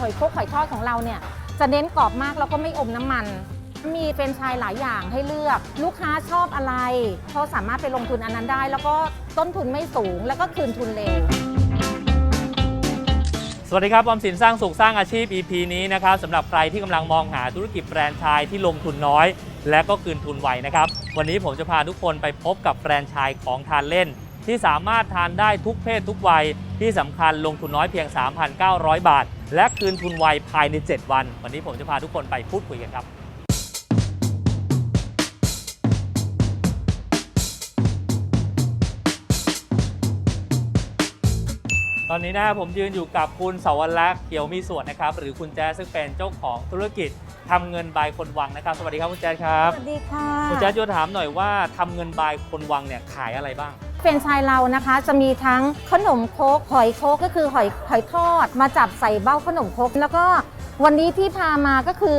หอยโคกหอยทอดของเราเนี่ยจะเน้นกรอบมากแล้วก็ไม่อมน้ำมัน มีเป็นชายหลายอย่างให้เลือก ลูกค้าชอบอะไรเขาสามารถไปลงทุนอันนั้นได้ แล้วก็ต้นทุนไม่สูงแล้วก็คืนทุนเร็วสวัสดีครับออมสินสร้างสุขสร้างอาชีพ EP นี้นะครับสำหรับใครที่กำลังมองหาธุรกิจแฟรนไชส์ที่ลงทุนน้อย และก็คืนทุนไวนะครับ วันนี้ผมจะพาทุกคนไปพบกับแฟรนไชส์ของทานเล่น ที่สามารถทานได้ทุกเพศทุกวัย ที่สำคัญลงทุนน้อยเพียง 3,900 บาท และคืนทุนไวภายใน 7 วัน วันนี้ผมจะพาทุกคนไปพูดคุยกันครับ ตอนนี้นะครับผมยืนอยู่กับคุณสวรักษ์เขียวมีส่วนนะครับ หรือคุณแจ๊สซึ่งเป็นเจ้าของธุรกิจทำเงินบายคนวังนะครับ สวัสดีครับคุณแจ๊สครับ สวัสดีค่ะ คุณแจ๊สจะถามหน่อยว่าทำเงินบายคนวังเนี่ยขายอะไรบ้าง เป็นไชายเรานะคะ จะมีทั้งขนมโคกหอยโคกก็คือหอยหอยทอด มาจับใส่เบ้าขนมโคกแล้วก็วันนี้ที่พามาก็คือ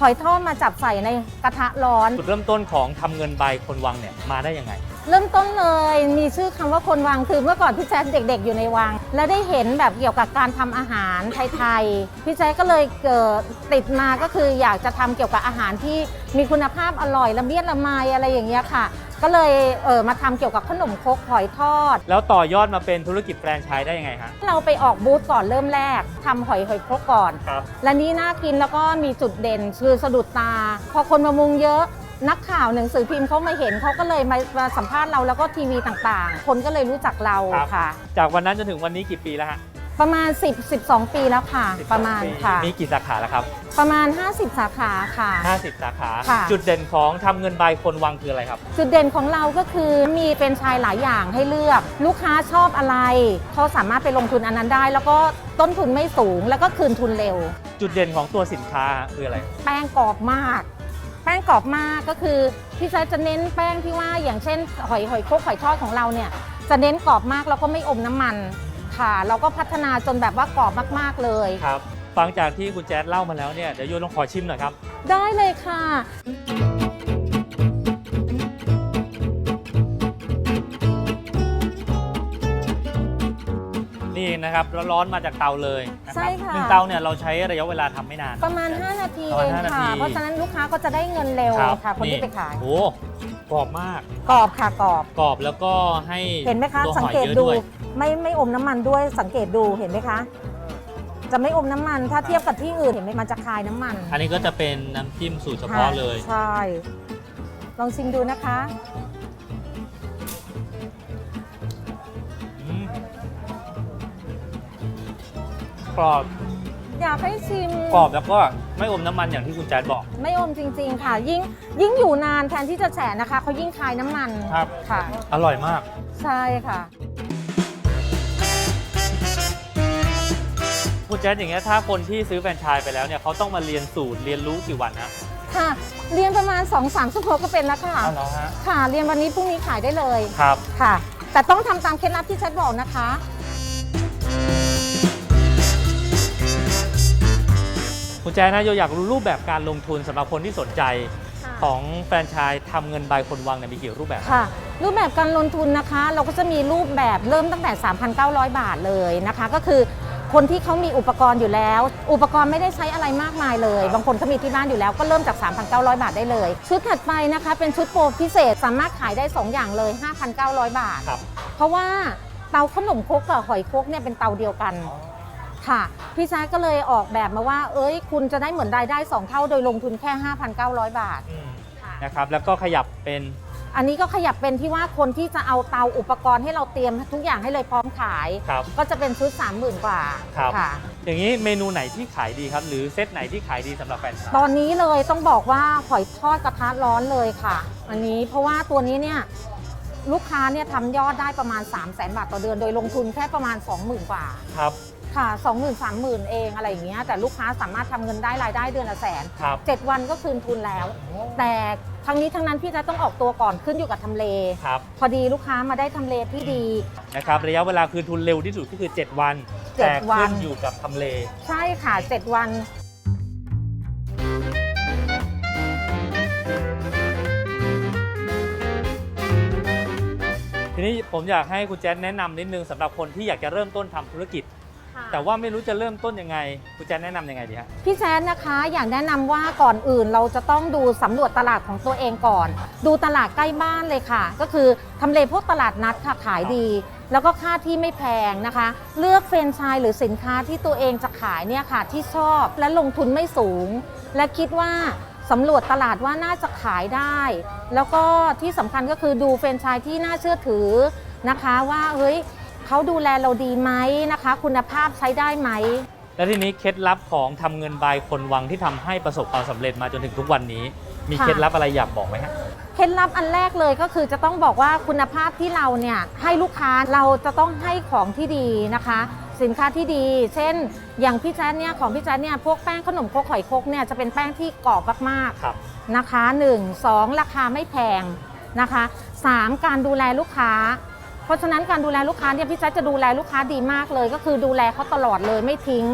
หอยทอดมาจับใส่ในกระทะร้อน จุดเริ่มต้นของทำเงินบายคนวังเนี่ยมาได้ยังไง เริ่มต้นเลยมีชื่อคำว่าคนวังคือเมื่อก่อนพี่แจ๊คเด็กๆ อยู่ในวัง และได้เห็นแบบเกี่ยวกับการทำอาหารไทยๆพี่แจ๊คก็เลยเกิดติดมาก็คืออยากจะทำเกี่ยวกับอาหารที่มีคุณภาพอร่อยละเมียดละไมอะไรอย่างเงี้ยค่ะ ก็เลยเออมาทำเกี่ยวกับขนมครกหอยทอด แล้วต่อยอดมาเป็นธุรกิจแฟรนไชส์ได้ยังไงฮะเราไปออกบูธก่อนเริ่มแรกทำหอยหอยครกก่อน ครับ และนี้น่ากินแล้วก็มีจุดเด่นคือสะดุดตา พอคนมามุงเยอะนักข่าวหนังสือพิมพ์เขามาเห็นเขาก็เลยมามาสัมภาษณ์เราแล้วก็ทีวีต่างๆ คนก็เลยรู้จักเราครับ ค่ะ จากวันนั้นจนถึงวันนี้กี่ปีแล้วฮะ ประมาณ 10 12 ปีแล้วค่ะ12ประมาณปีค่ะ มีกี่สาขาแล้วครับ ประมาณ 50 สาขาค่ะ 50 สาขา ค่ะ จุดเด่นของทำเงินบายคนวังคืออะไรครับ จุดเด่นของเราก็คือมีเป็นไชายหลายอย่างให้เลือก ลูกค้าชอบอะไรเขาสามารถไปลงทุนอันนั้นได้ แล้วก็ต้นทุนไม่สูงแล้วก็คืนทุนเร็ว จุดเด่นของตัวสินค้าคืออะไร แป้งกรอบมาก แป้งกรอบมากก็คือพี่แจ๊คจะเน้นแป้งที่ว่าอย่างเช่น หอยหอยโคกหอยทอดของเราเนี่ย จะเน้นกรอบมากแล้วก็ไม่อมน้ำมัน ค่ะ เราก็พัฒนาจนแบบว่ากรอบมาก ๆ เลย ครับ ฟังจากที่คุณแจ๊ดเล่ามาแล้วเนี่ยเดี๋ยวโยนลองขอชิมหน่อยครับ ได้เลยค่ะ นี่นะครับร้อนๆมาจากเตาเลยนะคใช่รัค่ะ หนึ่งเตาเนี่ยเราใช้ระยะเวลาทำไม่นาน ประมาณ 5 นาทีประเอมาณง5นาที ค่ะ เพราะฉะนั้นลูกค้าก็จะได้เงินเร็วรับค่ะ คนที่ไปขายโอ้กรอบมาก กรอบค่ะกรอบ กรอบแล้วก็ให้เห็นไหมคะ ตัวสังหอยเกตยอะดู วย ไม่ไม่อมน้ำมันด้วยสังเกตดูเห็นไหมคะ จะไม่อมน้ำมันถ้าเทียบกับที่อื่นเห็นไหมมันจะคายน้ำมันอันนี้ก็จะเป็นน้ำจิ้มสูตรเฉพาะเลย ใช่ ลองชิมดูนะคะอืมกรอบอยากให้ชิม กรอบแล้วก็ไม่อมน้ำมันอย่างที่คุณแจ๊ดบอก ไม่อมจริง ๆ ค่ะ ยิ่งยิ่งอยู่นานแทนที่จะแฉะนะคะเขายิ่งคายน้ำมันครับ ค่ะ อร่อยมาก ใช่ค่ะ คุณแจ๊ดอย่างเงี้ยถ้าคนที่ซื้อแฟรนไชส์ไปแล้วเนี่ยเขาต้องมาเรียนสูตรเรียนรู้กี่วันนะค่ะ เรียนประมาณ 2-3ชั่วโมงก็เป็นแล้วค่ะอ๋อเหรอฮะค่ะ เรียนวันนี้พรุ่งนี้ขายได้เลยครับ ค่ะ แต่ต้องทำตามเคล็ดลับที่แชทบอกนะคะ คุณแจ๊ดนะโยอยากรู้รูปแบบการลงทุนสำหรับคนที่สนใจของแฟรนไชส์ทำเงินบายคนวังเนี่ยมีกี่รูปแบบค่ะ รูปแบบการลงทุนนะคะ เราก็จะมีรูปแบบเริ่มตั้งแต่ 3,900 บาทเลยนะคะ ก็คือ คนที่เขามีอุปกรณ์อยู่แล้ว อุปกรณ์ไม่ได้ใช้อะไรมากมายเลยครับบางคนเขามีที่บ้านอยู่แล้วก็เริ่มจาก 3,900 บาทได้เลย ชุดถัดไปนะคะเป็นชุดโปรพิเศษสามารถขายได้ 2 อย่างเลย 5,900 บาท ครับ เพราะว่าเตาขนมครกกับหอยครกเนี่ยเป็นเตาเดียวกันค่ะ พี่แจ๊คก็เลยออกแบบมาว่า เอ้ย คุณจะได้เหมือนรายได้ 2 เท่าโดยลงทุนแค่ 5,900 บาท อืมนะครับแล้วก็ขยับเป็น อันนี้ก็ขยับเป็นที่ว่าคนที่จะเอาเตาอุปกรณ์ให้เราเตรียมทุกอย่างให้เลยพร้อมขาย ครับ ก็จะเป็นชุด 30,000 กว่าครับ ค่ะ อย่างนี้เมนูไหนที่ขายดีครับ หรือเซตไหนที่ขายดีสำหรับแฟรนไชส์ตอนนี้เลยต้องบอกว่าหอยทอดกระทะร้อนเลยค่ะ อันนี้เพราะว่าตัวนี้เนี่ยลูกค้าเนี่ยทำยอดได้ประมาณ 3 0 0 0 0 0 บาทต่อเดือน โดยลงทุนแค่ประมาณ 20,000 กว่า ครับ ค่ะ20,000 30,000เองอะไรอย่างเงี้ยแต่ลูกค้าสามารถทำเงินได้รายได้เดือนละแสนครับ7วันก็คืนทุนแล้ว แต่ทั้งนี้ทั้งนั้นพี่จะต้องออกตัวก่อนขึ้นอยู่กับทำเลครับ พอดีลูกค้ามาได้ทำเลที่ดีนะครับระยะเวลาคืนทุนเร็วที่สุดก็คือ 7 วันเจ็ดแต่วันขึ้นอยู่กับทำเล ใช่ค่ะ 7 วันทีนี้ผมอยากให้คุณแจ๊ดแนะนำนิดนึงสำหรับคนที่อยากจะเริ่มต้นทำธุรกิจ ค่ะ แต่ว่าไม่รู้จะเริ่มต้นยังไงคุณแจนแนะนำยังไงดีฮะ พี่แจ๊ดนะคะอยากแนะนำว่าก่อนอื่นเราจะต้องดูสำรวจตลาดของตัวเองก่อน ดูตลาดใกล้บ้านเลยค่ะ ก็คือทำเลพวกตลาดนัดค่ะขายดี แล้วก็ค่าที่ไม่แพงนะคะ เลือกเฟรนไชส์หรือสินค้าที่ตัวเองจะขายเนี่ยค่ะ ที่ชอบและลงทุนไม่สูง และคิดว่าสำรวจตลาดว่าน่าจะขายได้ แล้วก็ที่สำคัญก็คือดูเฟรนไชส์ที่น่าเชื่อถือนะคะว่าเฮ้ย เขาดูแลเราดีไหมนะคะ คุณภาพใช้ได้ไหม และทีนี้เคล็ดลับของทำเงินบายคนวังที่ทำให้ประสบความสำเร็จมาจนถึงทุกวันนี้ มีค่ะ เคล็ดลับอะไรอยากบอกไหมฮะ เคล็ดลับอันแรกเลยก็คือจะต้องบอกว่าคุณภาพที่เราเนี่ยให้ลูกค้าเราจะต้องให้ของที่ดีนะคะ สินค้าที่ดี เช่น อย่างพี่แจ๊ดเนี่ยของพี่แจ๊ดเนี่ยพวกแป้งขนมครกหอยครกเนี่ยจะเป็นแป้งที่กรอบมากครับ ๆนะคะ 1 2 ราคาไม่แพงนะคะ 3 การดูแลลูกค้า เพราะฉะนั้นการดูแลลูกค้าเนี่ยพี่แจ๊ดจะดูแลลูกค้าดีมากเลย ก็คือดูแลเขาตลอดเลยไม่ทิ้ง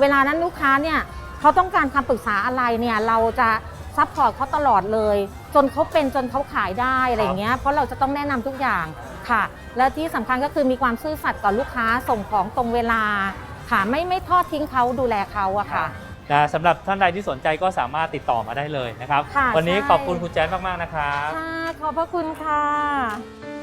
เวลานั้นลูกค้าเนี่ยเขาต้องการคำปรึกษาอะไรเนี่ยเราจะซัพพอร์ตเขาตลอดเลย จนเขาเป็นจนเขาขายได้อะไรอย่างเงี้ยเพราะเราจะต้องแนะนำทุกอย่างค่ะ และที่สำคัญก็คือมีความซื่อสัตย์ต่อลูกค้าส่งของตรงเวลาค่ะไม่ไม่ทอดทิ้งเขาดูแลเขาอะค่ะนะสำหรับท่านใดที่สนใจก็สามารถติดต่อมาได้เลยนะครับ ค่ะวันนี้ใช่ ขอบคุณคุณแจนมากๆนะครับ ค่ะขอบพระคุณค่ะ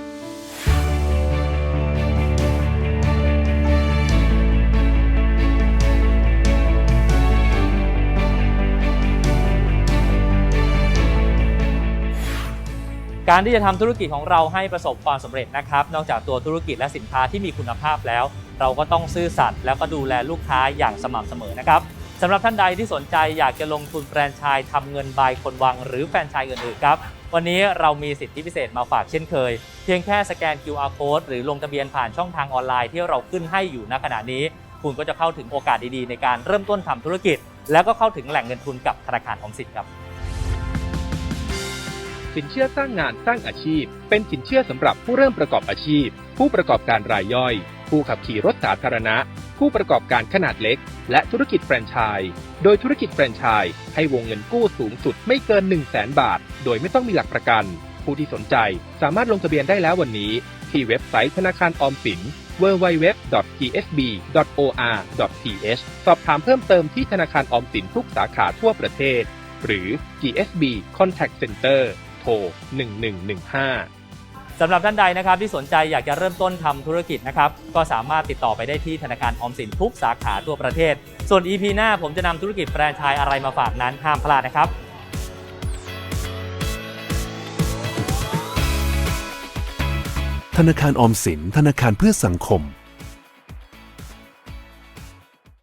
การที่จะทำธุรกิจของเราให้ประสบความสำเร็จนะครับ นอกจากตัวธุรกิจและสินค้าที่มีคุณภาพแล้ว เราก็ต้องซื่อสัตย์แล้วก็ดูแลลูกค้าอย่างสม่ำเสมอนะครับสำหรับท่านใดที่สนใจอยากจะลงทุนแฟรนไชส์ทำเงินบายคนวังหรือแฟรนไชส์อื่นๆครับ วันนี้เรามีสิทธิพิเศษมาฝากเช่นเคย เพียงแค่สแกน QR code หรือลงทะเบียนผ่านช่องทางออนไลน์ที่เราขึ้นให้อยู่ณขณะนี้ คุณก็จะเข้าถึงโอกาสดีๆ ในการเริ่มต้นทำธุรกิจ แล้วก็เข้าถึงแหล่งเงินทุนกับธนาคารออมสินครับ สินเชื่อสร้างงานสร้างอาชีพ เป็นสินเชื่อสำหรับผู้เริ่มประกอบอาชีพ ผู้ประกอบการรายย่อย ผู้ขับขี่รถสาธารณะ ผู้ประกอบการขนาดเล็ก และธุรกิจแฟรนไชส์โดยธุรกิจแฟรนไชส์ให้วงเงินกู้สูงสุดไม่เกิน 1 0 0 0 0แบาท โดยไม่ต้องมีหลักประกัน ผู้ที่สนใจสามารถลงทะเบียนได้แล้ววันนี้ ที่เว็บไซต์ธนาคารออมสิน www.gsb.or.th สอบถามเพิ่มเติมที่ธนาคารออมสินทุกสาขาทั่วประเทศ หรือ GSB Contact Center โทร 1115 สำหรับท่านใดนะครับที่สนใจอยากจะเริ่มต้นทำธุรกิจนะครับก็สามารถติดต่อไปได้ที่ธนาคารออมสินทุกสาขาทั่วประเทศ ส่วน EP หน้าผมจะนำธุรกิจแฟรนไชส์อะไรมาฝากนั้นห้ามพลาดนะครับธนาคารออมสิน ธนาคารเพื่อสังคม